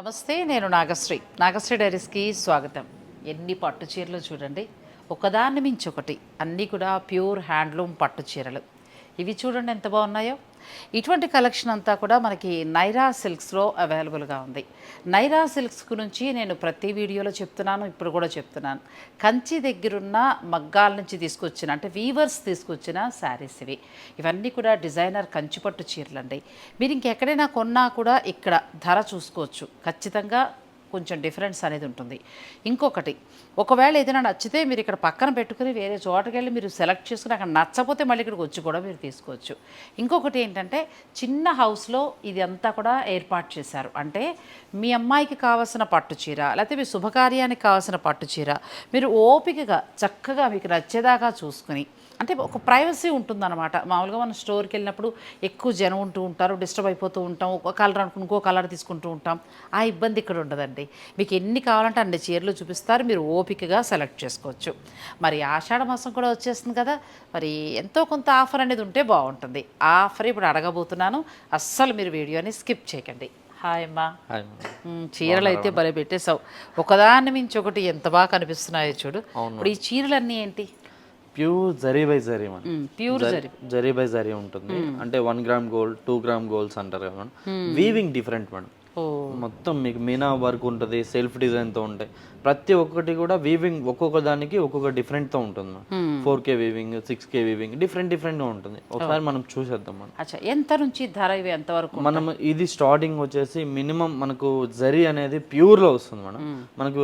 నమస్తే నేను నాగశ్రీ. నాగశ్రీ డైరీస్కి స్వాగతం. ఎన్ని పట్టు చీరలు చూడండి. ఒకదాన్ని మించి ఒకటి. అన్నీ కూడా ప్యూర్ హ్యాండ్లూమ్ పట్టు చీరలు. ఇవి చూడండి ఎంత బాగున్నాయో. ఇటువంటి కలెక్షన్ అంతా కూడా మనకి నైరా సిల్క్స్లో అవైలబుల్గా ఉంది. నైరా సిల్క్స్ గురించి నేను ప్రతి వీడియోలో చెప్తున్నాను ఇప్పుడు కూడా చెప్తున్నాను. కంచి దగ్గరున్న మగ్గాల నుంచి తీసుకొచ్చిన అంటే వీవర్స్ తీసుకొచ్చిన శారీస్ ఇవి. ఇవన్నీ కూడా డిజైనర్ కంచిపట్టు చీరలండి. మీరు ఇంకెక్కడైనా కొన్నా కూడా ఇక్కడ ధర చూసుకోవచ్చు. ఖచ్చితంగా కొంచెం డిఫరెన్స్ అనేది ఉంటుంది. ఇంకొకటి ఒకవేళ ఏదైనా నచ్చితే మీరు ఇక్కడ పక్కన పెట్టుకుని వేరే చోటకి వెళ్ళి మీరు సెలెక్ట్ చేసుకుని అక్కడ నచ్చపోతే మళ్ళీ ఇక్కడికి వచ్చి కూడా మీరు తీసుకోవచ్చు. ఇంకొకటి ఏంటంటే చిన్న హౌస్లో ఇది అంతా కూడా ఏర్పాటు చేశారు. అంటే మీ అమ్మాయికి కావాల్సిన పట్టు చీర లేకపోతే మీ శుభకార్యానికి కావాల్సిన పట్టు చీర మీరు ఓపికగా చక్కగా మీకు నచ్చేదాకా చూసుకుని అంటే ఒక ప్రైవసీ ఉంటుందన్నమాట. మామూలుగా మనం స్టోర్కి వెళ్ళినప్పుడు ఎక్కువ జనం ఉంటూ ఉంటారు డిస్టర్బ్ అయిపోతూ ఉంటాం ఒక కలర్ అనుకుని ఇంకో కలర్ తీసుకుంటూ ఉంటాం. ఆ ఇబ్బంది ఇక్కడ ఉండదండి. మీకు ఎన్ని కావాలంటే అన్ని చీరలు చూపిస్తారు మీరు ఓపికగా సెలెక్ట్ చేసుకోవచ్చు. మరి ఆషాఢ మాసం కూడా వచ్చేస్తుంది కదా మరి ఎంతో కొంత ఆఫర్ అనేది ఉంటే బాగుంటుంది. ఆ ఆఫర్ ఇప్పుడు అడగబోతున్నాను. అస్సలు మీరు వీడియోని స్కిప్ చేయకండి. హాయ్ అమ్మా. చీరలు అయితే భలే పెట్టేశావు. ఒకదాని మించి ఒకటి ఎంత బాగా కనిపిస్తున్నాయో చూడు. ఇప్పుడు ఈ చీరలన్నీ ఏంటి? ప్యూర్ జరీ బై జరీ మన. ప్యూర్ జరి బై జరీ ఉంటుంది. అంటే one gram gold two gram golds అంటారు కదా మేడం వీవింగ్ డిఫరెంట్ మేడం మొత్తం మీకు మీనా వర్క్ ఉంటుంది సెల్ఫ్ డిజైన్తో ఉంటాయి. ప్రతి ఒక్కటి కూడా వీవింగ్ ఒక్కొక్క దానికి ఒక్కొక్క డిఫరెంట్తో ఉంటుంది. Four K weaving six K weaving different డిఫరెంట్గా ఉంటుంది. ఒకసారి మనం చూసేద్దాం మనం. అచ్చా ఎంత నుంచి ధర ఇవి ఎంతవరకు మనం ఇది స్టార్టింగ్ వచ్చేసి మినిమం మనకు జరీ అనేది ప్యూర్లో వస్తుంది మేడం. మనకు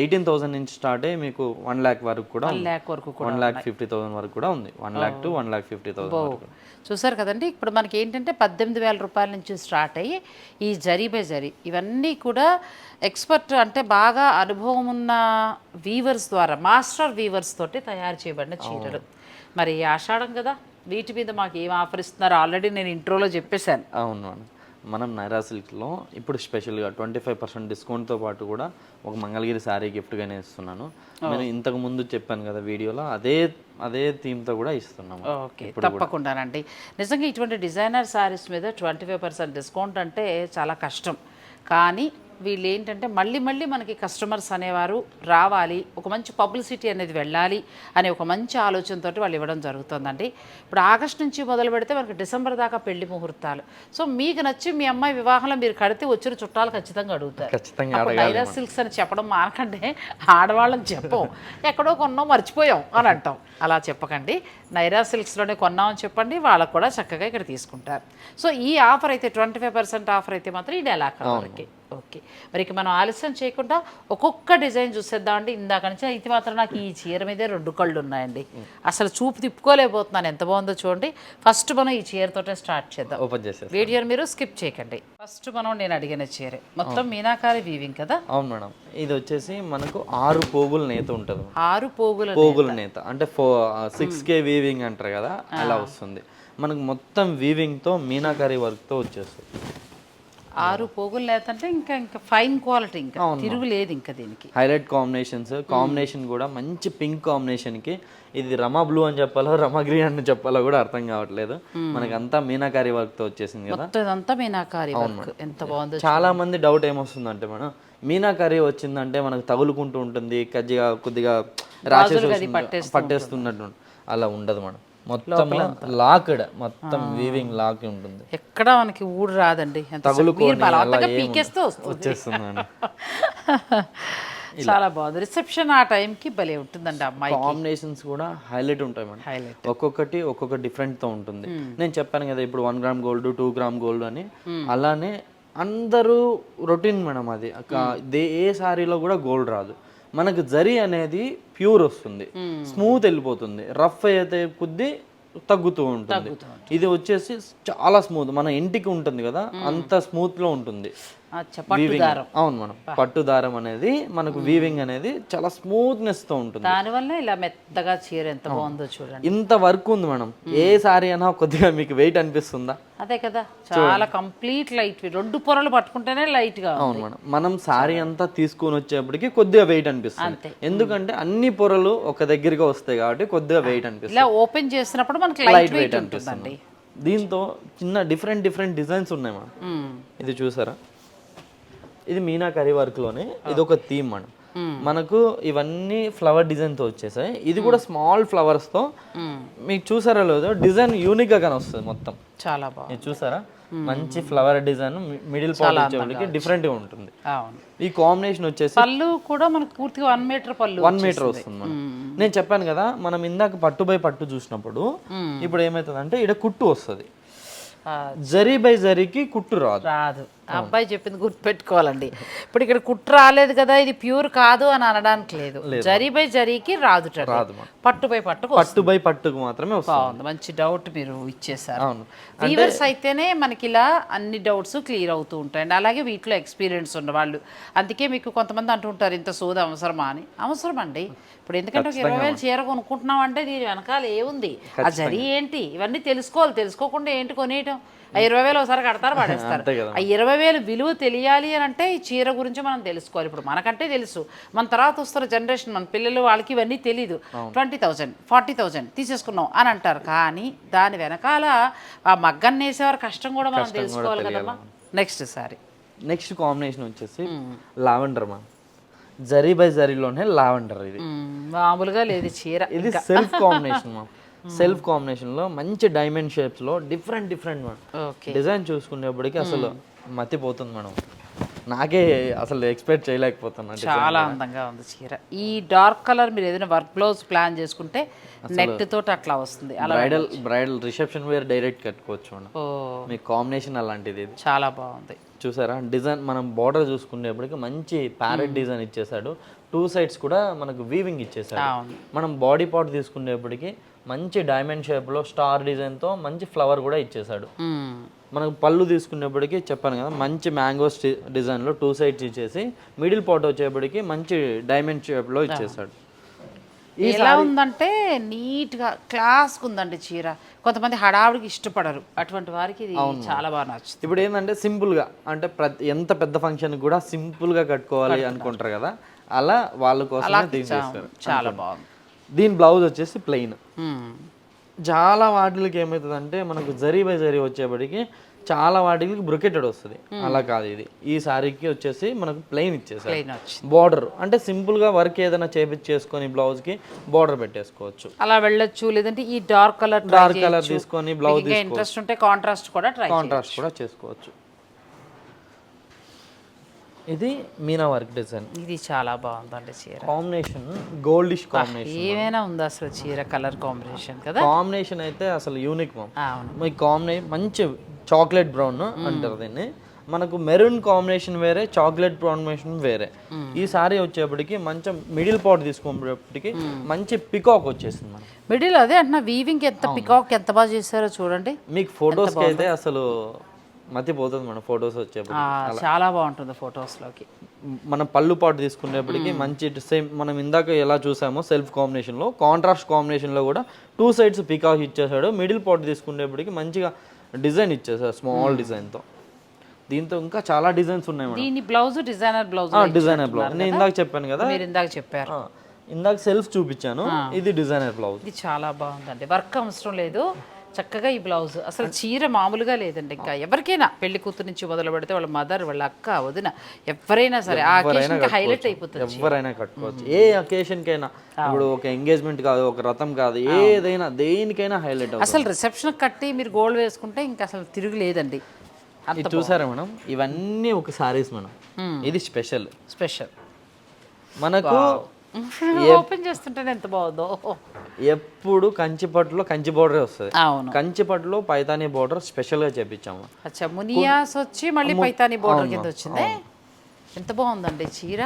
ఎయిటీన్ థౌసండ్ నుంచి స్టార్ట్ అయ్యి మీకు వన్ ల్యాక్ వరకు కూడా ఉంది. ల్యాక్ వరకు వన్ ల్యాక్ ఫిఫ్టీ థౌసండ్ వరకు కూడా ఉంది. One lakh to one lakh fifty thousand వరకు. చూసారు కదండి ఇప్పుడు మనకి ఏంటంటే పద్దెనిమిది వేల రూపాయల నుంచి స్టార్ట్ అయ్యి ఈ జరీ బై జరీ ఇవన్నీ కూడా ఎక్స్పర్ట్ అంటే బాగా అనుభవం ఉన్న వీవర్స్ ద్వారా మాస్టర్ వీవర్స్ తోటి తయారు చేయబడిన చీరలు. మరి ఆషాఢం కదా వీటి మీద మాకు ఏం ఆఫర్ ఇస్తున్నారు? ఆల్రెడీ నేను ఇంట్రోలో చెప్పేశాను. అవును మనం నైరా సిల్క్లో ఇప్పుడు స్పెషల్గా ట్వంటీ ఫైవ్ పర్సెంట్ డిస్కౌంట్తో పాటు కూడా ఒక మంగళగిరి శారీ గిఫ్ట్గానే ఇస్తున్నాను. నేను ఇంతకు ముందు చెప్పాను కదా వీడియోలో అదే అదే థీమ్తో కూడా ఇస్తున్నాము. ఓకే తప్పకుండానండి. నిజంగా ఇటువంటి డిజైనర్ శారీస్ మీద ట్వంటీ ఫైవ్ పర్సెంట్ డిస్కౌంట్ అంటే చాలా కష్టం. కానీ వీళ్ళు ఏంటంటే మళ్ళీ మళ్ళీ మనకి కస్టమర్స్ అనేవారు రావాలి ఒక మంచి పబ్లిసిటీ అనేది వెళ్ళాలి అనే ఒక మంచి ఆలోచనతో వాళ్ళు ఇవ్వడం జరుగుతుందండి. ఇప్పుడు ఆగస్ట్ నుంచి మొదలు పెడితే మనకి డిసెంబర్ దాకా పెళ్ళి ముహూర్తాలు. సో మీకు నచ్చి మీ అమ్మాయి వివాహంలో మీరు కడితే వచ్చిన చుట్టాలు ఖచ్చితంగా అడుగుతారు. ఖచ్చితంగా సిల్క్స్ అని చెప్పడం మానకండి ఆడవాళ్ళని చెప్పం. ఎక్కడో కొన్నాం మర్చిపోయాం అని అంటాం. అలా చెప్పకండి. నైరా సిల్క్స్లోనే కొన్నామని చెప్పండి వాళ్ళకు కూడా చక్కగా ఇక్కడ తీసుకుంటారు. సో ఈ ఆఫర్ అయితే ట్వంటీ ఫైవ్ పర్సెంట్ ఆఫర్ అయితే మాత్రం ఈ నెల వరకు ఓకే. మరి ఇక మనం ఆలస్యం చేయకుండా ఒక్కొక్క డిజైన్ చూసేద్దామండి ఇందాక నుంచి అయితే మాత్రం నాకు ఈ చీర మీదే రెండు కళ్ళు ఉన్నాయండి. అసలు చూపు తిప్పుకోలేకపోతున్నాను. ఎంత బాగుందో చూడండి. ఫస్ట్ మనం ఈ చీరతోటే స్టార్ట్ చేద్దాం. ఓపెన్ చేసేస్తాం వీడియోని మీరు స్కిప్ చేయకండి. ఫస్ట్ మనం నేను అడిగిన చీరే. మొత్తం మీనాకారి వీవింగ్ కదా? అవును మేడం. ఇది వచ్చేసి మనకు ఆరు పోగుల నేత ఉంటుంది. ఆరు పోగుల పోగుల నేత. అంటే ఫో సిక్స్ కే వీవింగ్ అంటారు కదా అలా వస్తుంది. మనకు మొత్తం వీవింగ్తో మీనాకారి వర్క్తో వచ్చేస్తుంది. ఆరు పోగులు లేదంటే ఇంకా ఇంకా ఫైన్ క్వాలిటీ ఇంకా. తిరుగులేదు ఇంకా దీనికి. హైలైట్ కాంబినేషన్స్ కాంబినేషన్ కూడా మంచి పింక్ కాంబినేషన్కి ఇది రమా బ్లూ అని చెప్పాలో రమా గ్రీన్ అని చెప్పాలో కూడా అర్థం కావట్లేదు. మనకంతా మీనాకారి వర్క్తో వచ్చేసింది కదా. ఇదంతా మీనాకారి వర్క్ ఎంత బాగుందో చాలా మంది డౌట్ ఏమొస్తుందంటే మేడం మీనాకర్రీ వచ్చిందంటే మనకు తగులుకుంటూ ఉంటుంది కజ్జిగా కొద్దిగా రాసేసి పట్టేస్తున్నట్టు అలా ఉండదు మేడం. మొత్తం లాక్డ్ మొత్తం వీవింగ్ లాక్ ఉంటుంది. ఎక్కడ మనకి ఊడు రాదండి. వచ్చేస్తుంది చాలా బాగుంది. రిసెప్షన్ ఆ టైంకి భలే ఉంటుందండి అమ్మాయి కాంబినేషన్స్ కూడా హైలైట్ ఉంటాయి మేడం. హైలైట్. ఒక్కొక్కటి ఒక్కొక్క డిఫరెంట్తో ఉంటుంది నేను చెప్పాను కదా ఇప్పుడు one gram gold two gram gold అని. అలానే అందరూ రొటీన్ మేడం అది. ఏ సారీలో కూడా గోల్డ్ రాదు. మనకు జరీ అనేది ప్యూర్ వస్తుంది. స్మూత్ వెళ్ళిపోతుంది. రఫ్ అయితే కొద్దీ తగ్గుతూ ఉంటుంది. ఇది వచ్చేసి చాలా స్మూత్. మన ఇంటికి ఉంటుంది కదా అంత స్మూత్లో ఉంటుంది. వీవింగ్ దారం అవును మేడం. పట్టు దారం అనేది మనకు వీవింగ్ అనేది చాలా స్మూత్నెస్తో ఉంటుంది. దానివల్ల ఇలా మెత్తగా చీర ఎంత బాగుందో చూడండి. ఇంత వర్క్ ఉంది మేడం. ఏ సారీ అయినా కొద్దిగా మీకు వెయిట్ అనిపిస్తుందా? అదే కదా. చాలా కంప్లీట్ లైట్ రెండు పొరలు పట్టుకుంటేనే లైట్గా అవును మేడం. మనం సారీ అంతా తీసుకొని వచ్చేప్పటికి కొద్దిగా వెయిట్ అనిపిస్తుంది. ఎందుకంటే అన్ని పొరలు ఒక దగ్గరగా వస్తాయి కాబట్టి కొద్దిగా వెయిట్ అనిపిస్తుంది. ఇలా ఓపెన్ చేసినప్పుడు మనకి లైట్ వెయిట్ ఉంటుందండి. దీంతో చిన్న డిఫరెంట్ డిఫరెంట్ డిజైన్స్ ఉన్నాయి మేడం. ఇది చూసారా? ఇది మీనాకరీ వర్క్లోనే ఇది ఒక థీమ్ మనం. మనకు ఇవన్నీ ఫ్లవర్ డిజైన్తో వచ్చేసాయి. ఇది కూడా స్మాల్ ఫ్లవర్స్తో. మీకు చూసారా లేదో డిజైన్ యూనిక్గా వస్తుంది మొత్తం. చాలా బాగుంది. ఇది చూసారా? మంచి ఫ్లవర్ డిజైన్ మిడిల్ పార్ట్ డిఫరెంట్గా ఉంటుంది. ఈ కాంబినేషన్ వచ్చేసి పళ్ళు కూడా మనకు పూర్తిగా one metre pallu one metre వస్తుంది మనం నేను చెప్పాను కదా మనం ఇందాక పట్టు బై పట్టు చూసినప్పుడు ఇప్పుడు ఏమవుతుంది అంటే ఇక్కడ కుట్టు వస్తుంది. జరీ బై జరీకి కుట్టు రాదు. రాదు. ఆ అబ్బాయి చెప్పింది గుర్తుపెట్టుకోవాలండి. ఇప్పుడు ఇక్కడ కుట్టు రాలేదు కదా ఇది ప్యూర్ కాదు అని అనడానికి లేదు. జరీ బై జరీకి రాదు రాదు పట్టు బై పట్టుకు పట్టు బై పట్టుకు మాత్రమే బాగుంది. మంచి డౌట్ మీరు ఇచ్చేసారు వీవర్స్ అయితేనే మనకి ఇలా అన్ని డౌట్స్ క్లియర్ అవుతూ ఉంటాయండి అలాగే వీటిలో ఎక్స్పీరియన్స్ ఉన్న వాళ్ళు. అందుకే మీకు కొంతమంది అంటుంటారు ఇంత సోద అవసరమా? అని. అవసరం అండి ఇప్పుడు ఎందుకంటే ఒక ఇరవై వేలు చీర కొనుక్కుంటున్నాం అంటే దీని వెనకాల ఏముంది? ఆ జరి ఏంటి? ఇవన్నీ తెలుసుకోవాలి. తెలుసుకోకుండా ఏంటి కొనేయటం? ఆ ఇరవై వేలు ఒకసారి కడతారు పడేస్తారు. ఆ ఇరవై వేలు విలువ తెలియాలి అని అంటే ఈ చీర గురించి మనం తెలుసుకోవాలి. ఇప్పుడు మనకంటే తెలుసు. మన తర్వాత వస్తున్న జనరేషన్ మన పిల్లలు వాళ్ళకి ఇవన్నీ తెలియదు ట్వంటీ థౌజండ్ ఫార్టీ థౌజండ్ తీసేసుకున్నాం అని అంటారు. కానీ దాని వెనకాల ఆ మగ్గం నేసేవారు కష్టం కూడా మనం తెలుసుకోవాలి కదమ్మా. Next sorry. నెక్స్ట్ కాంబినేషన్ వచ్చేసి లావెండర్ మా. జరీ బై జరీలోనే లావెండర్ ఇది. మామూలుగా లేదు చీర. ఇది సెల్ఫ్ కాంబినేషన్ మా. సెల్ఫ్ కాంబినేషన్లో మంచి డైమండ్ షేప్స్లో డిఫరెంట్ డిఫరెంట్ డిజైన్ చూసుకునేప్పటికి అసలు మతిపోతుంది మేడం. నాకే అసలు ఎక్స్పెక్ట్ చేయలేకపోతున్నా చాలా అందంగా ఉంది చీర. ఈ డార్క్ కలర్ మీరు ఏదైనా వర్క్ బ్లౌజ్ ప్లాన్ చేసుకుంటే నెట్ తోటి అట్లా వస్తుంది. Bridal bridal reception wear direct కట్టుకోవచ్చు ఓ. మీ కాంబినేషన్ అలాంటిది చాలా బాగుంది. చూసారా? డిజైన్ మనం బార్డర్ చూసుకునేప్పటికి మంచి ప్యారెట్ డిజైన్ ఇచ్చేసాడు టూ సైడ్స్ కూడా మనకు వీవింగ్ ఇచ్చేసాడు మనం బాడీ పార్ట్ తీసుకునేప్పటికి మంచి డైమండ్ షేప్లో స్టార్ డిజైన్తో మంచి ఫ్లవర్ కూడా ఇచ్చేసాడు. మనకు పళ్ళు తీసుకునేప్పటికి చెప్పాను కదా మంచి మ్యాంగో డిజైన్లో టూ సైడ్స్ ఇచ్చేసి మిడిల్ పార్ట్ వచ్చేప్పటికి మంచి డైమండ్ షేప్లో ఇచ్చేసాడు ఎలా ఉందంటే నీట్గా క్లాస్గా ఉందండి చీర. కొంతమంది హడావుడికి ఇష్టపడరు. అటువంటి వారికి ఇది చాలా బాగా నచ్చుతుంది. ఇప్పుడు ఏంటంటే సింపుల్గా అంటే ప్రతి ఎంత పెద్ద ఫంక్షన్ కూడా సింపుల్గా కట్టుకోవాలి అనుకుంటారు కదా అలా వాళ్ళ తీసేస్తారు చాలా బాగుంది. దీని బ్లౌజ్ వచ్చేసి ప్లెయిన్. చాలా వాటికి ఏమవుతుందంటే మనకు జరీ బై జరీ వచ్చేప్పటికి చాలా వాటికి బ్రొకెటెడ్ వస్తుంది. అలా కాదు ఇది. ఈ సారీకి వచ్చేసి మనకు ప్లెయిన్ ఇచ్చేసారు. బార్డర్ అంటే సింపుల్గా వర్క్ ఏదైనా చేపించేసుకొని బ్లౌజ్కి బార్డర్ పెట్టేసుకోవచ్చు. అలా వెళ్ళొచ్చు లేదంటే ఈ డార్క్ కలర్ డార్క్ కలర్ తీసుకొని బ్లౌజ్ ఇంట్రెస్ట్ ఉంటే కాంట్రాస్ట్ కూడా ట్రై కాంట్రాస్ట్ కూడా చేసుకోవచ్చు. ఇది మీనా వర్క్ డిజైన్. ఇది చాలా బాగుందండి చీర. కాంబినేషన్ గోల్డిష్ కాంబినేషన్ ఏమైనా ఉందా అసలు చీర కలర్ కాంబినేషన్ కదా? కాంబినేషన్ అయితే అసలు యూనిక్ మీ. కాంబినేషన్ మంచి చాక్లెట్ బ్రౌన్ అంటారు దీన్ని. మనకు మెరూన్ కాంబినేషన్ వేరే చాక్లెట్ కాంబినేషన్ వేరే. ఈ సారీ వచ్చేప్పటికి మంచి మిడిల్ పాట్ తీసుకునేప్పటికి మంచి పికాక్ వచ్చేసింది మనకి. మిడిల్ అదే అంటున్నా వీవింగ్ ఎంత పికాక్ ఎంత బాగా చేశారో చూడండి. మీకు ఫొటోస్కి అయితే అసలు మతిపోతుంది మన ఫొటోస్ వచ్చేప్పటికి ఆ, చాలా బాగుంటుంది photos లోకి మనం పళ్ళు పాటు తీసుకునేప్పటికి మంచి సేమ్ మనం ఇందాక ఎలా చూసామో సెల్ఫ్ కాంబినేషన్లో కాంట్రాస్ట్ కాంబినేషన్లో కూడా టూ సైడ్స్ పికాక్ ఇచ్చేసాడు. మిడిల్ పాట్ తీసుకునేప్పటికి మంచిగా డిజైన్ ఇచ్చేసాడు స్మాల్ డిజైన్తో. దీంతో ఇంకా చాలా డిజైన్స్ ఉన్నాయి మేడం. దీని blouse designer blouse designer blouse. నేను ఇందాక చెప్పాను కదా? మీరు ఇందాక చెప్పారు. ఇందాక సెల్ఫ్ చూపించాను. ఇది డిజైనర్ బ్లౌజ్. ఇది చాలా బాగుందండి. వర్క్ అవసరం లేదు. చక్కగా ఈ బ్లౌజ్. అసలు చీర మామూలుగా లేదండి ఇంకా. ఎవరికైనా పెళ్ళి కూతురు నుంచి మొదలు పెడితే వాళ్ళ మదర్ వాళ్ళ అక్క వదిన ఎవరైనా సరే ఆ హైలైట్ అయిపోతుంది ఎవరైనా కట్టుకోవచ్చు. ఏ అకేషన్ కైనా. ఇప్పుడు ఒక ఎంగేజ్మెంట్ కాదు ఒక రథం కాదు ఏదైనా దేనికైనా హైలైట్ అసలు రిసెప్షన్ కట్టి మీరు గోల్డ్ వేసుకుంటే ఇంకా అసలు తిరుగులేదండి అంత ఇది చూసారా మేడం? ఇవన్నీ ఒక సారీస్ మేడం. ఇది స్పెషల్ స్పెషల్ మనకు ఓపెన్ చేస్తుంటేనే ఎంత బాగుందో. ఎప్పుడు కంచిపట్టులో కంచి బోర్డరే వస్తుంది. అవును. కంచిపట్టులో పైతానీ బోర్డర్ స్పెషల్గా చేపించాము అచ్చా మునియాస్ వచ్చి మళ్ళీ పైతాని బోర్డర్ కింద వచ్చిందే? ఎంత బాగుందండి చీర.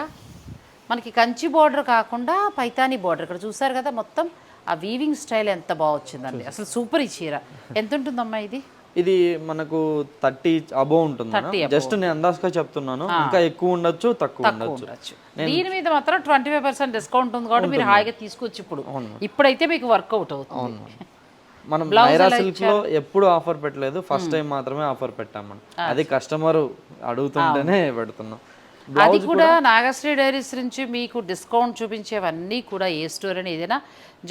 మనకి కంచి బోర్డర్ కాకుండా పైతాని బోర్డర్. ఇక్కడ చూసారు కదా మొత్తం ఆ వీవింగ్ స్టైల్ ఎంత బాగా వచ్చిందండి. అసలు సూపర్ ఈ చీర. ఎంత ఉంటుందమ్మా ఇది? ఇది మనకు థర్టీ అబో ఉంటుంది జస్ట్ నేను అందాజుగా చెప్తున్నాను. ఇంకా ఎక్కువ ఉండొచ్చు తక్కువ ఉండొచ్చు. దీని మీద మాత్రం ట్వంటీ ఫైవ్ పర్సెంట్ డిస్కౌంట్ ఉంది కాబట్టి మీరు హాయిగా తీసుకోవచ్చు ఇప్పుడు. ఇప్పుడైతే మీకు వర్కౌట్ అవుతుంది. మనం నైరా సిల్క్లో ఎప్పుడు ఆఫర్ పెట్టలేదు. ఫస్ట్ టైం మాత్రమే ఆఫర్ పెట్టాం మనం. అది. కస్టమర్ అడుగుతుంటేనే పెడుతున్నాం. అది కూడా నాగశ్రీ డైరీస్ నుంచి మీకు డిస్కౌంట్ చూపించేవన్నీ కూడా ఏ స్టోర్ అని ఏదైనా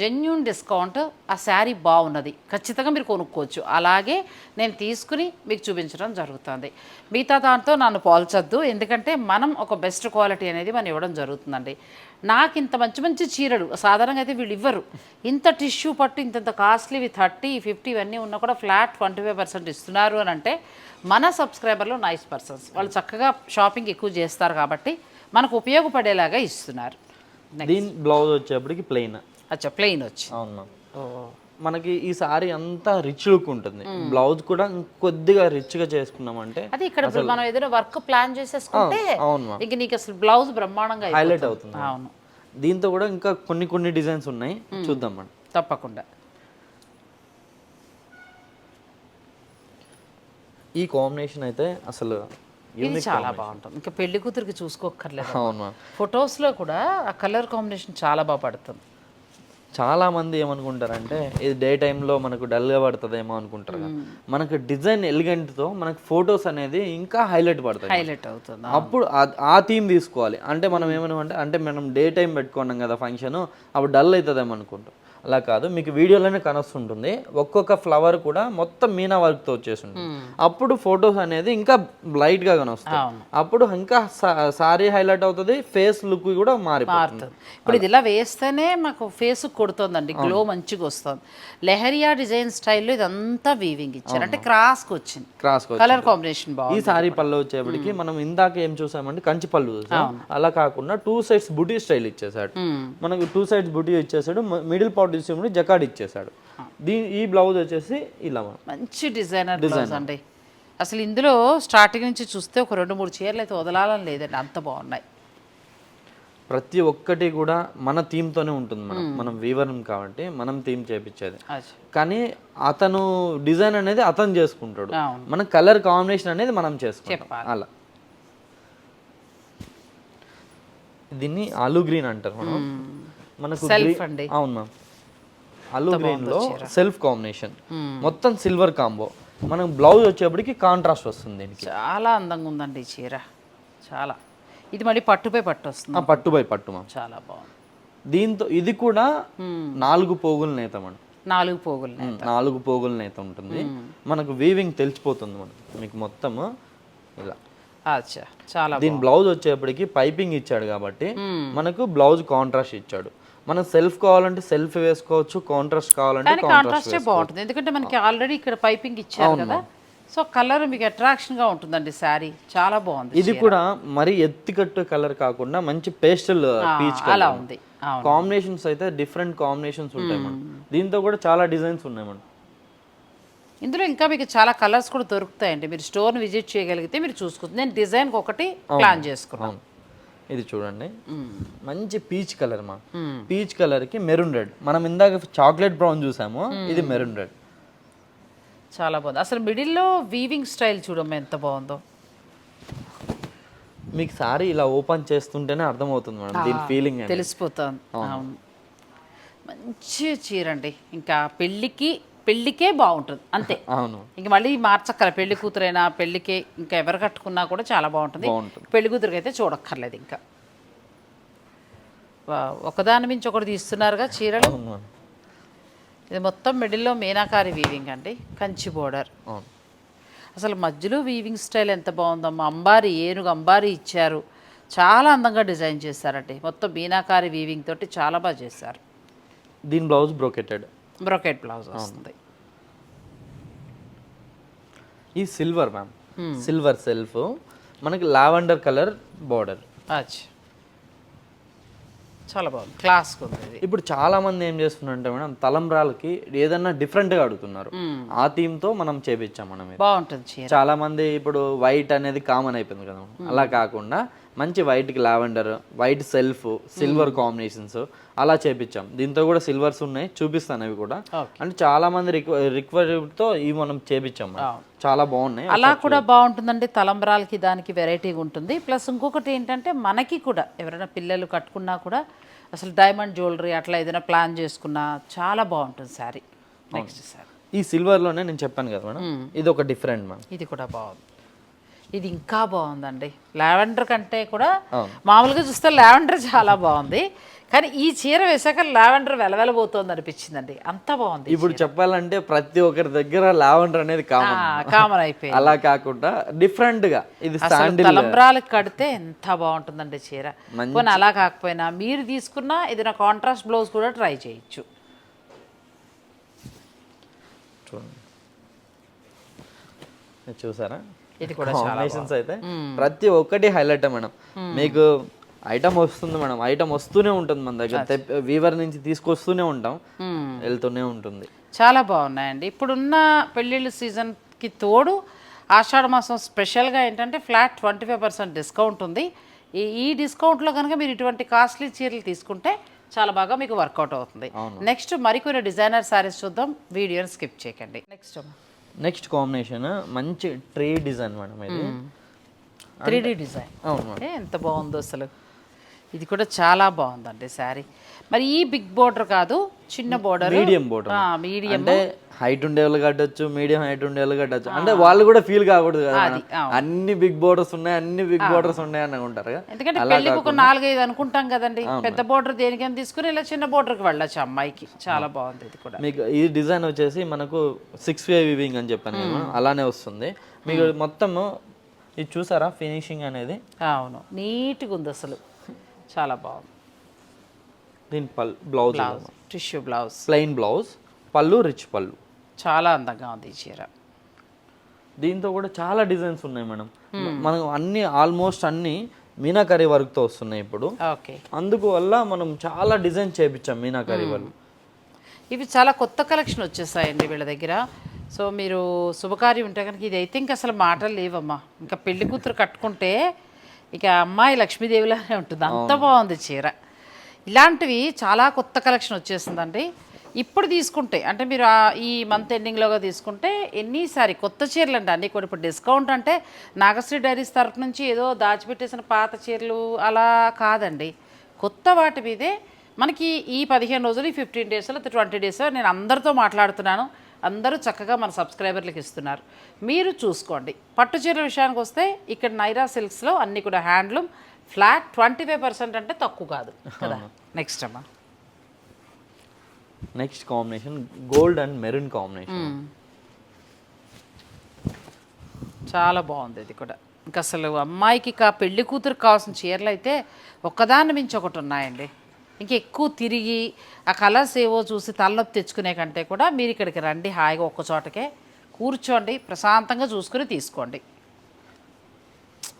జెన్యున్ డిస్కౌంట్ ఆ శారీ బాగున్నది. ఖచ్చితంగా మీరు కొనుక్కోవచ్చు. అలాగే నేను తీసుకుని మీకు చూపించడం జరుగుతుంది. మిగతా దాంతో నన్ను పోల్చొద్దు. ఎందుకంటే మనం ఒక బెస్ట్ క్వాలిటీ అనేది మనం ఇవ్వడం జరుగుతుందండి. నాకు ఇంత మంచి మంచి చీరలు సాధారణంగా అయితే వీళ్ళు ఇవ్వరు. ఇంత టిష్యూ పట్టు ఇంత కాస్ట్లీ థర్టీ ఫిఫ్టీ ఇవన్నీ ఉన్నా కూడా ఫ్లాట్ ట్వంటీ ఫైవ్ పర్సెంట్ ఇస్తున్నారు అని అంటే మన సబ్స్క్రైబర్లు నైస్ పర్సన్స్ వాళ్ళు చక్కగా షాపింగ్ ఎక్కువ చేస్తారు కాబట్టి మనకు ఉపయోగపడేలాగా ఇస్తున్నారు. దీని బ్లౌజ్ వచ్చేప్పటికి ప్లెయిన్ అచ్చా ప్లెయిన్ వచ్చి. అవును. మనకి ఈ సారీ అంతా రిచ్ లుక్ ఉంటుంది. బ్లౌజ్ కూడా కొద్దిగా రిచ్గా చేసుకున్నామంటే అది ఇక్కడ మనం ఏదైనా వర్క్ ప్లాన్ చేసేసుకుంటే అవును ఇంక నీకు అసలు బ్లౌజ్ బ్రహ్మాండంగా హైలైట్. అవుతుంది. అవును. దీంతో కూడా ఇంకా కొన్ని కొన్ని డిజైన్స్ ఉన్నాయి. చూద్దాం మేడం తప్పకుండా. ఈ కాంబినేషన్ అయితే అసలు ఇది చాలా బాగుంటుంది. ఇంకా పెళ్ళి కూతురికి చూసుకోక్కర్లేదు. అవును ఫొటోస్లో కూడా ఆ కలర్ కాంబినేషన్ చాలా బాగా పడుతుంది. చాలా మంది ఏమనుకుంటారంటే ఇది డే టైంలో మనకు డల్గా పడుతుందేమో అనుకుంటారు. మనకు డిజైన్ ఎలిగెంట్తో మనకు ఫొటోస్ అనేది ఇంకా హైలైట్ పడతాయి. హైలైట్ అవుతుంది అప్పుడు ఆ- ఆ థీమ్ తీసుకోవాలి. అంటే మనం ఏమనుకుంటే అంటే మనం డే టైం పెట్టుకున్నాం కదా ఫంక్షన్ అప్పుడు డల్ అవుతుందేమో అనుకుంటాం. అలా కాదు మీకు వీడియోలోనే కనొస్తుంటుంది. ఒక్కొక్క ఫ్లవర్ కూడా మొత్తం మీనా వర్క్తో వచ్చేసి ఉంటుంది అప్పుడు ఫొటోస్ అనేది ఇంకా బ్లైట్గా కనొస్తాయి. అవును. అప్పుడు ఇంకా సారీ హైలైట్ అవుతుంది ఫేస్ లుక్ కూడా మారిపోతుంది. ఇప్పుడు ఇది ఇలా వేస్తేనే మాకు ఫేస్ కొడుతుందండి గ్లో మంచిగా వస్తుంది. లెహరియా డిజైన్ స్టైల్లో ఇదంతా వీవింగ్ ఇచ్చారు. అంటే క్రాస్కి వచ్చింది. క్రాస్ కలర్ కాంబినేషన్ ఈ సారీ పళ్ళు వచ్చేప్పటికి మనం ఇందాక ఏం చూసామంటే కంచి పళ్ళు చూసాం. అలా కాకుండా టూ సైడ్స్ బుటీ స్టైల్ ఇచ్చేసాడు. మనకు టూ సైడ్స్ బుటీ ఇచ్చేసాడు మిడిల్ పార్ట్ ఇచ్చేప్పుడు జకాడ్ ఇచ్చేసాడు దీని ఈ బ్లౌజ్ వచ్చేసి ఇలా మంచి డిజైనర్ బ్లౌజ్ అండి. అసలు ఇందులో స్టార్టింగ్ నుంచి చూస్తే ఒక రెండు మూడు చీరలు అయితే వదలాలని లేదండి. అంత బాగున్నాయి. ప్రతి ఒక్కటి కూడా మన theme తోనే ఉంటుంది మనం మనం వీవర్ కాబట్టి మనం థీమ్ చేపించేది. కానీ అతను డిజైన్ అనేది అతను చేసుకుంటాడు. మన కలర్ కాంబినేషన్ అనేది మనం చేసుకుంటాం. అలా. దీన్ని ఆలూ గ్రీన్ అంటారు మనం మనకు అవును మ్యామ్. ఆలూ గ్రీన్లో సెల్ఫ్ కాంబినేషన్. మొత్తం సిల్వర్ కాంబో. మనం బ్లౌజ్ వచ్చేప్పటికి కాంట్రాస్ట్ వస్తుంది దీనికి. చాలా అందంగా ఉందండి ఈ చీర. చాలా. ఇది మళ్ళీ పట్టుపై పట్టు వస్తుంది. ఆ, పట్టు మ్యామ్ చాలా బాగుంది. దీంతో ఇది కూడా నాలుగు పోగుల నేత మనం నాలుగు పోగులు నాలుగు పోగుల నేత ఉంటుంది. మనకు వీవింగ్ తెలిసిపోతుంది మనకు మీకు మొత్తం ఇలా. చాలా దీని బ్లౌజ్ వచ్చేప్పటికి పైపింగ్ ఇచ్చాడు కాబట్టి మనకు బ్లౌజ్ కాంట్రాస్ట్ ఇచ్చాడు. మనం సెల్ఫ్ కావాలంటే సెల్ఫ్ వేసుకోవచ్చు కాంట్రాస్ట్ కావాలంటే కాంట్రాస్టే బాగుంటుంది. ఎందుకంటే మనకి ఆల్రెడీ ఇక్కడ పైపింగ్ ఇచ్చారు కదా. సో కలర్ మీకు attraction గా ఉంటుందండి శారీ చాలా బాగుంది ఇది కూడా మరి ఎత్తికట్టు కలర్ కాకుండా మంచి పేస్టల్ పీచ్ అలా ఉంది. కాంబినేషన్స్ అయితే డిఫరెంట్ కాంబినేషన్స్ ఉంటాయి మనం దీంతో కూడా చాలా డిజైన్స్ ఉన్నాయి మనం ఇందులో ఇంకా మీకు చాలా కలర్స్ కూడా దొరుకుతాయండి. మీరు స్టోర్ని విజిట్ చేయగలిగితే మీరు చూసుకోవచ్చు నేను డిజైన్కి ఒకటి ప్లాన్ చేసుకున్నాను. ఇది చూడండి. మంచి పీచ్ కలర్ మా. పీచ్ కలర్కి మెరూన్ రెడ్. మనం ఇందాక చాక్లెట్ బ్రౌన్ చూసాము. ఇది మెరూన్ రెడ్. చాలా బాగుంది. అసలు మిడిల్లో వీవింగ్ స్టైల్ చూడమ్మా ఎంత బాగుందో. మీకు సారీ ఇలా ఓపెన్ చేస్తుంటేనే అర్థమవుతుంది మేడం. దీని ఫీలింగ్ తెలిసిపోతుంది. మంచి చీర అండి. ఇంకా పెళ్ళికి పెళ్ళికే బాగుంటుంది అంతే. అవును. ఇంక మళ్ళీ మార్చక్కల పెళ్ళి కూతురైనా పెళ్ళికి ఇంకా ఎవరు కట్టుకున్నా కూడా చాలా బాగుంటుంది. పెళ్ళి కూతురికి అయితే చూడక్కర్లేదు ఇంకా. ఒకదాని మించి ఒకటి తీస్తున్నారుగా చీరలు. ఇది మొత్తం మిడిల్లో మీనాకారి వీవింగ్ అండి కంచి బోర్డర్ అసలు మధ్యలో వీవింగ్ స్టైల్ ఎంత బాగుందమ్మా. అంబారి ఏనుగు అంబారి ఇచ్చారు. చాలా అందంగా డిజైన్ చేశారండి. మొత్తం మీనాకారి వీవింగ్ తోటి చాలా బాగా చేశారు. దీని బ్లౌజ్ బ్రోకెటెడ్. బ్రొకెట్ బ్లౌజ్ వస్తుంది. ఈ సిల్వర్ మ్యామ్ సిల్వర్ సెల్ఫ్ మనకి లావెండర్ కలర్ బార్డర్. అచ్చా. చాలా బాగుంది. ఉంది ఇది. ఇప్పుడు చాలా మంది ఏం చేస్తున్నారంటే మేడం తలంబ్రాలకి ఏదన్నా డిఫరెంట్గా అడుగుతున్నారు. ఆ థీమ్తో మనం చేపించాం మనం. బాగుంటుంది చాలా మంది ఇప్పుడు వైట్ అనేది కామన్ అయిపోయింది కదా అలా కాకుండా మంచి వైట్కి lavender white self silver combinations అలా చేపించాం. దీంతో కూడా సిల్వర్స్ ఉన్నాయి. చూపిస్తాను అవి కూడా. అంటే చాలా మంది రిక్వైర్డ్తో ఇవి మనం చేపించాం. చాలా బాగున్నాయి. అలా కూడా బాగుంటుందండి. తలంబరాలకి దానికి వెరైటీగా ఉంటుంది. ప్లస్ ఇంకొకటి ఏంటంటే మనకి కూడా ఎవరైనా పిల్లలు కట్టుకున్నా కూడా అసలు డైమండ్ జ్యువెలరీ అట్లా ఏదైనా ప్లాన్ చేసుకున్నా చాలా బాగుంటుంది శారీ నెక్స్ట్ శారీ ఈ సిల్వర్లోనే నేను చెప్పాను కదా మేడం. ఇది ఒక డిఫరెంట్ మ్యామ్ ఇది కూడా బాగుంది. ఇది ఇంకా బాగుందండి. లావెండర్ కంటే కూడా. మామూలుగా చూస్తే లావెండర్ చాలా బాగుంది. కానీ ఈ చీర వేసాక లావెండర్ వెలవెలబోతోంది అనిపించిందండి అంత బాగుంది ఇప్పుడు చెప్పాలంటే ప్రతి ఒక్కరి దగ్గర లావెండర్ అనేది కామన్ కామన్ అయిపోయింది. అలా కాకుండా డిఫరెంట్గా ఇది తలంబ్రాలకు కడితే ఎంత బాగుంటుందండి చీర. పోనీ అలా కాకపోయినా మీరు తీసుకున్న ఇది నా కాంట్రాస్ట్ బ్లౌజ్ కూడా ట్రై చేయొచ్చు. చూసారా? ఇది కూడా చాలా కాంబినేషన్స్ అయితే ప్రతి ఒక్కటి హైలైట్ మేడం. మీకు ఐటమ్ వస్తుంది మేడం. ఐటమ్ వస్తూనే ఉంటుంది మన దగ్గర. వీవర్ నుంచి తీసుకొస్తూనే ఉంటాం. వెళ్తూనే ఉంటుంది. చాలా బాగున్నాయండి. ఇప్పుడున్న పెళ్ళిళ్ళ సీజన్కి తోడు ఆషాఢ మాసం స్పెషల్గా ఏంటంటే flat twenty five percent discount ఉంది. ఈ ఈ డిస్కౌంట్లో కనుక మీరు ఇటువంటి కాస్ట్లీ చీరలు తీసుకుంటే చాలా బాగా మీకు వర్కౌట్ అవుతుంది. నెక్స్ట్ మరికొన్ని డిజైనర్ శారీస్ చూద్దాం. వీడియోని స్కిప్ చేయకండి. నెక్స్ట్ నెక్స్ట్ కాంబినేషన్ మంచి ట్రీ డిజైన్ మేడం ఇది. Three D design. అవును మేడం. ఎంత బాగుందో అసలు. ఇది కూడా చాలా బాగుందండి శారీ. మరి ఈ బిగ్ బోర్డర్ కాదు చిన్న బోర్డర్. Medium border. మీడియం. అంటే హైట్ ఉండే వాళ్ళు కట్టచ్చు మీడియం హైట్ ఉండే వాళ్ళు కట్టచ్చు. అంటే వాళ్ళు కూడా ఫీల్ కాకూడదు కదా. అన్ని బిగ్ బోర్డర్స్ ఉన్నాయి అన్ని బిగ్ బోర్డర్స్ ఉన్నాయి అని కదా. ఎందుకంటే పెళ్ళికి ఒక నాలుగైదు అనుకుంటాం కదండి. పెద్ద బోర్డర్ దేనికైనా తీసుకుని ఇలా చిన్న బోర్డర్కి వెళ్ళొచ్చు అమ్మాయికి. చాలా బాగుంది ఇది కూడా. మీకు ఈ డిజైన్ వచ్చేసి మనకు సిక్స్ వే వివింగ్ అని చెప్పాను మేడం, అలానే వస్తుంది. మీకు మొత్తము ఇది చూసారా? ఫినిషింగ్ అనేది? అవును. నీట్గా ఉంది అసలు. చాలా బాగుంది. దీని పల్ blouse tissue blouse plain blouse pallu rich pallu. చాలా అందంగా ఉంది చీర. దీంతో కూడా చాలా డిజైన్స్ ఉన్నాయి మేడం. మనం అన్ని ఆల్మోస్ట్ అన్ని మీనాకరీ వర్క్తో వస్తున్నాయి ఇప్పుడు. ఓకే. అందుకు వల్ల మనం చాలా డిజైన్ చేపించాం మీనాకరీ వాళ్ళు ఇవి చాలా కొత్త కలెక్షన్ వచ్చేసాయండి వీళ్ళ దగ్గర. సో మీరు శుభకార్యం ఉంటే కనుక ఇది అయితే ఇంకా అసలు మాటలు లేవమ్మా. ఇంకా పెళ్ళి కూతురు కట్టుకుంటే ఇక అమ్మాయి లక్ష్మీదేవిలానే ఉంటుంది. అంత బాగుంది చీర. ఇలాంటివి చాలా కొత్త కలెక్షన్ వచ్చేసిందండి ఇప్పుడు తీసుకుంటే అంటే మీరు ఈ మంత్ ఎండింగ్లోగా తీసుకుంటే ఎన్నిసారి కొత్త చీరలు అండి అన్నీ కూడా. ఇప్పుడు డిస్కౌంట్ అంటే నాగశ్రీ డైరీస్ తరఫు నుంచి ఏదో దాచిపెట్టేసిన పాత చీరలు అలా కాదండి. కొత్త వాటి మీదే మనకి ఈ పదిహేను రోజులు ఈ ఫిఫ్టీన్ డేస్ లేకపోతే ట్వంటీ డేస్ నేను అందరితో మాట్లాడుతున్నాను. అందరూ చక్కగా మన సబ్స్క్రైబర్లకు ఇస్తున్నారు. మీరు చూసుకోండి. పట్టు చీరల విషయానికి వస్తే ఇక్కడ నైరా సిల్క్స్లో అన్నీ కూడా handloom flat twenty five percent అంటే తక్కువ కాదు కదా. నెక్స్ట్ అమ్మా. Next combination gold and maroon combination చాలా బాగుంది ఇది కూడా. ఇంకా అసలు అమ్మాయికి కా పెళ్ళి కూతురు కావాల్సిన చీరలు అయితే ఒక్కదాన్ని మించి ఒకటి ఉన్నాయండి. ఇంకా ఎక్కువ తిరిగి ఆ కలర్స్ ఏవో చూసి తలనొప్పి తెచ్చుకునే కంటే కూడా మీరు ఇక్కడికి రండి హాయిగా ఒక్క చోటకే కూర్చోండి ప్రశాంతంగా చూసుకుని తీసుకోండి.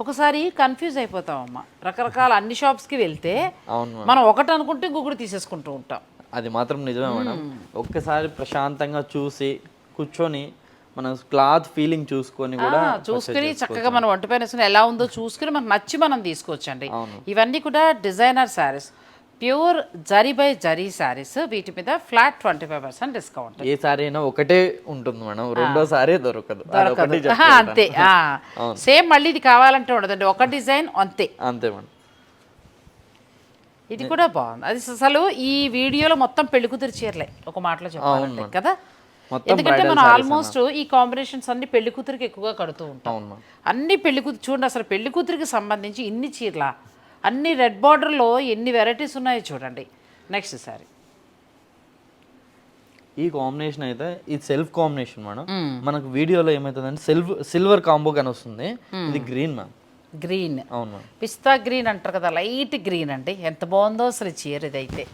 ఒకసారి కన్ఫ్యూజ్ అయిపోతామమ్మ రకరకాల అన్ని షాప్స్కి వెళ్తే అవును మనం ఒకటి అనుకుంటే ఇంకొకటి తీసేసుకుంటూ ఉంటాం. అది మాత్రం నిజమే మేడం. ఒక్కసారి ప్రశాంతంగా చూసి కూర్చొని మన క్లాత్ ఫీలింగ్ చూసుకొని కూడా చూసుకుని చక్కగా మనం వంట పైన ఎలా ఉందో చూసుకుని మనకు నచ్చి మనం తీసుకోవచ్చండి. ఇవన్నీ కూడా designer saris pure zari by zari saris వీటి మీద flat twenty five percent discount. ఏ సారీ అయినా ఒకటే ఉంటుంది మేడం. రెండో సారీ దొరకదు. దొరకదు. అంతే. సేమ్ మళ్ళీ ఇది కావాలంటే ఉండదండి. ఒక డిజైన్ అంతే. అంతే మేడం. ఇది కూడా బాగుంది. అది అసలు ఈ వీడియోలో మొత్తం పెళ్ళి కూతురు చీరలే. ఒక మాటలో చెప్పాలంటే కదా? ఎందుకంటే మనం ఆల్మోస్ట్ ఈ కాంబినేషన్స్ అన్ని పెళ్ళి కూతురికి ఎక్కువగా కడుతూ ఉంటాం. అన్ని పెళ్ళి కూతురు చూడండి అసలు పెళ్ళి కూతురికి సంబంధించి ఇన్ని చీరల? అన్ని రెడ్ బార్డర్లో ఎన్ని వెరైటీస్ ఉన్నాయో చూడండి. Next sorry. ఈ కాంబినేషన్ అయితే ఇది సెల్ఫ్ కాంబినేషన్ మేడం. మనకు వీడియోలో ఏమవుతుందంటే సెల్ఫ్ సిల్వర్ కాంబో కానీ వస్తుంది. ఇది గ్రీన్ మ్యామ్. గ్రీన్. అవును పిస్తా గ్రీన్ అంటారు కదా లైట్ గ్రీన్ అండి. ఎంత బాగుందో అసలు చీర ఇదైతే.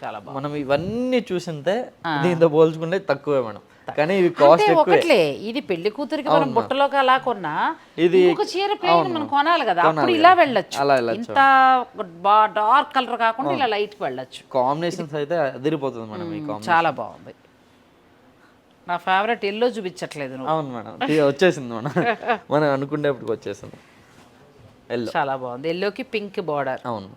చాలా బాగుంది. మనం ఇవన్నీ చూసింటే దీంతో పోల్చుకుంటే తక్కువే మేడం. కానీ ఇవి కాస్ట్ ఒకట్లే ఇది పెళ్ళి కూతురికి మనం బుట్టలోకి అలా కొన్నా ఇది- ఇంకొక చీర ప్లేన్ మనం కొనాలి కదా అప్పుడు ఇలా వెళ్ళొచ్చు. అలా. ఇంత డార్క్ కలర్ కాకుండా ఇలా లైట్ వెళ్ళొచ్చు. కాంబినేషన్స్ అయితే అదిరిపోతుంది మేడం ఈ చాలా బాగుంది. నా ఫేవరెట్ ఎల్లో చూపించట్లేదు అవును మేడం. ఇది వచ్చేసింది మేడం. మనం అనుకునేప్పటికి వచ్చేసింది. ఎల్లో చాలా బాగుంది. ఎల్లోకి పింక్ బార్డర్ అవును.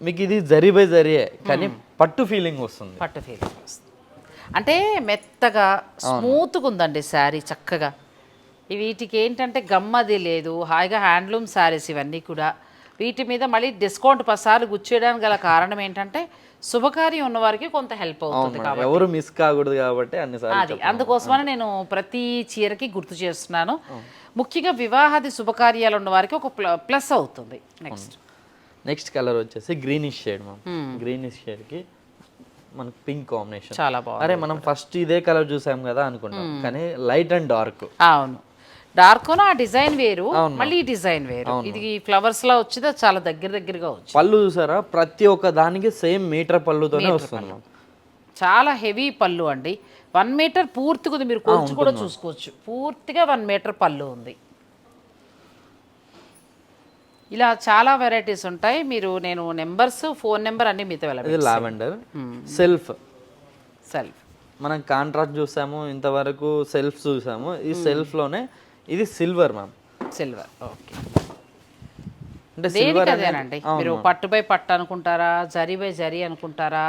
మీకు ఇది జరీ బై జరియే కానీ పట్టు ఫీలింగ్ వస్తుంది. పట్టు ఫీలింగ్ వస్తుంది అంటే మెత్తగా స్మూత్గా ఉందండి శారీ చక్కగా. వీటికి ఏంటంటే గమ్మది లేదు. హాయిగా హ్యాండ్లూమ్ శారీస్ ఇవన్నీ కూడా. వీటి మీద మళ్ళీ డిస్కౌంట్ పసార్లు గుచ్చేయడానికి గల కారణం ఏంటంటే శుభకార్యం ఉన్న వారికి కొంత హెల్ప్ అవుతుంది మేడం, ఎవరు మిస్ కాకూడదు కాబట్టి అన్నిసార్లు అది. అందుకోసమని నేను ప్రతి చీరకి గుర్తు చేస్తున్నాను. ముఖ్యంగా వివాహాది శుభకార్యాలు ఉన్న వారికి ఒక ప్ల- ప్లస్ అవుతుంది. నెక్స్ట్. నెక్స్ట్ కలర్ వచ్చేసి గ్రీనిష్ షేడ్ మ్యామ్ గ్రీనిష్ షేడ్కి మనకి పింక్ కాంబినేషన్. చాలా బాగుంది. అరే మనం ఫస్ట్ ఇదే కలర్ చూసాం కదా అనుకున్నాం కానీ లైట్ అండ్ డార్క్. అవును. డార్క్ ఆ డిజైన్ వేరు. మళ్ళీ ఈ డిజైన్ వేరు. ఇది ఫ్లవర్స్ లా వచ్చింది చాలా దగ్గర దగ్గరగా వచ్చింది. పళ్ళు చూసారా? ప్రతి ఒక్క దానికి సేమ్ మీటర్ పళ్ళుతోనే వస్తుంది. చాలా హెవీ పళ్ళు అండి. వన్ మీటర్ పూర్తిగా మీరు కొలిచి కూడా చూసుకోవచ్చు. పూర్తిగా వన్ మీటర్ పళ్ళు ఉంది. ఇలా చాలా వెరైటీస్ ఉంటాయి. మీరు నేను నెంబర్స్ ఫోన్ నెంబర్ అన్ని మీతో ఇది వెళ్ళదు లావెండర్ సెల్ఫ్. సెల్ఫ్. మనం కాంట్రాక్ట్ చూసాము ఇంతవరకు సెల్ఫ్ చూసాము. ఈ సెల్ఫ్లోనే ఇది సిల్వర్ మ్యామ్. Silver okay. అంటే సిల్వర్ అదేనండి? మీరు పట్టు బై పట్టు అనుకుంటారా జరీ బై జరీ అనుకుంటారా?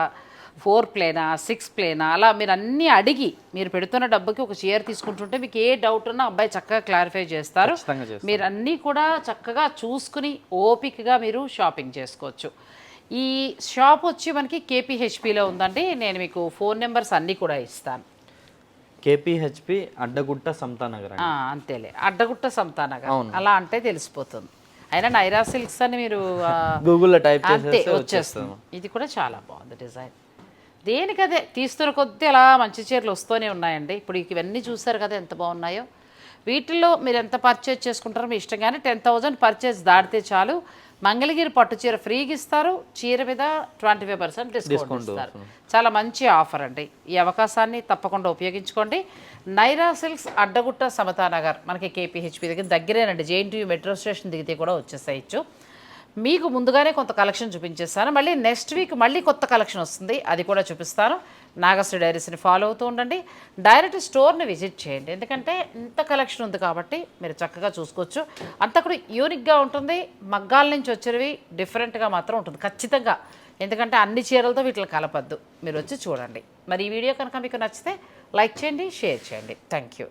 ఫోర్ ప్లేనా సిక్స్ ప్లేనా అలా మీరు అన్నీ అడిగి మీరు పెడుతున్న డబ్బుకి ఒక చీర తీసుకుంటుంటే మీకు ఏ డౌట్ ఉన్నా అబ్బాయి చక్కగా క్లారిఫై చేస్తారు. చేస్తాం. మీరు అన్నీ కూడా చక్కగా చూసుకుని ఓపికగా మీరు షాపింగ్ చేసుకోవచ్చు. ఈ షాప్ వచ్చి మనకి కేపీహెచ్పిలో ఉందండి. నేను మీకు ఫోన్ నెంబర్స్ అన్నీ కూడా ఇస్తాను. కేపీహెచ్పి అడ్డగుట్ట సమతా నగర్ ఆ, అంతేలే. అడ్డగుట్ట సంతానగా అలా అంటే తెలిసిపోతుంది. అయినా నైరా సిల్క్స్ అని మీరు గూగుల్లో టైప్ అంతే చేసేస్తే వచ్చేస్తుంది. ఇది కూడా చాలా బాగుంది డిజైన్. దేనికదే? తీస్తున్న కొద్దీ అలా మంచి చీరలు వస్తూనే ఉన్నాయండి. ఇప్పుడు ఇవన్నీ చూసారు కదా ఎంత బాగున్నాయో. వీటిల్లో మీరు ఎంత పర్చేజ్ చేసుకుంటారో మీ ఇష్టం. కానీ టెన్ థౌజండ్ పర్చేజ్ దాటితే చాలు. మంగళగిరి పట్టు చీర ఫ్రీగా ఇస్తారు. చీర మీద ట్వంటీ ఫైవ్ పర్సెంట్ డిస్కౌంట్ ఇస్తారు. చాలా మంచి ఆఫర్ అండి. ఈ అవకాశాన్ని తప్పకుండా ఉపయోగించుకోండి. నైరా సిల్క్స్ అడ్డగుట్ట సమతా నగర్ మనకి కేపీహెచ్పి దగ్గర దగ్గరేనండి. జేఎన్టీయూ మెట్రో స్టేషన్ దిగితే కూడా వచ్చేసేయచ్చు. మీకు ముందుగానే కొంత కలెక్షన్ చూపించేస్తాను. మళ్ళీ నెక్స్ట్ వీక్ మళ్ళీ కొత్త కలెక్షన్ వస్తుంది. అది కూడా చూపిస్తాను. నాగశ్రీ డైరీస్ని ఫాలో అవుతూ ఉండండి. డైరెక్ట్ స్టోర్ని విజిట్ చేయండి. ఎందుకంటే ఇంత కలెక్షన్ ఉంది కాబట్టి మీరు చక్కగా చూసుకోవచ్చు. అంతా కూడా యూనిక్గా ఉంటుంది. మగ్గాల నుంచి వచ్చేవి డిఫరెంట్గా మాత్రం ఉంటుంది. ఖచ్చితంగా. ఎందుకంటే అన్ని చీరలతో వీటిని కలపద్దు. మీరు వచ్చి చూడండి. మరి ఈ వీడియో కనుక మీకు నచ్చితే లైక్ చేయండి షేర్ చేయండి. Thank you